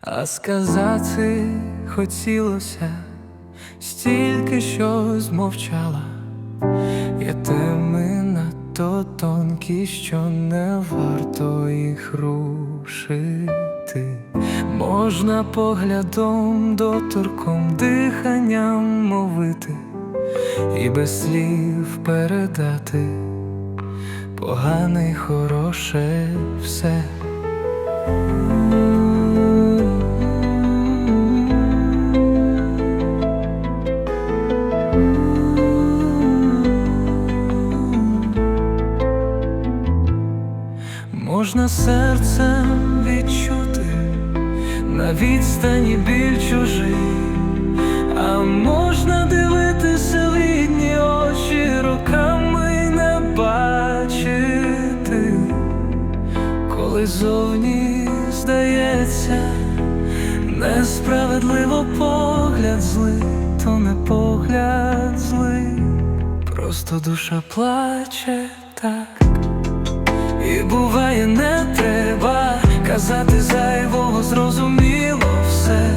А сказати хотілося стільки, що змовчала. Є теми надто тонкі, що не варто їх рушити. Можна поглядом, доторком, диханням мовити і без слів передати погане й хороше все. Можна серцем відчути на відстані біль чужий, а можна дивитися рідні очі роками й не бачити, коли зовні здається, несправедливо погляд злий, то не погляд злий, просто душа плаче так. І буває, не треба казати зайвого, зрозуміло все.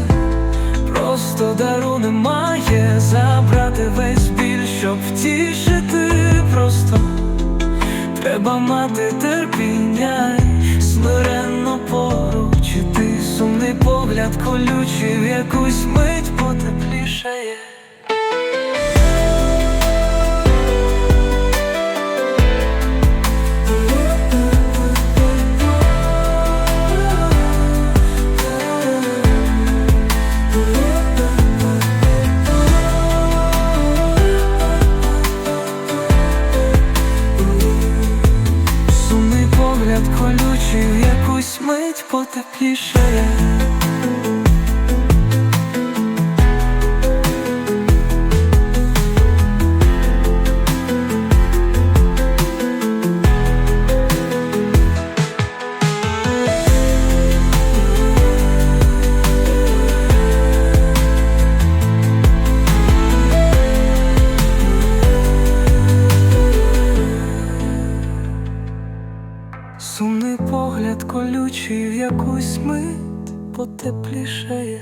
Просто дару немає забрати весь біль, щоб втішити. Просто треба мати терпіння, смиренно поручити сумний погляд колючий, в якусь мить потеплішає. Мить потеплішає. Сумний погляд колючий, в якусь мить потеплішає.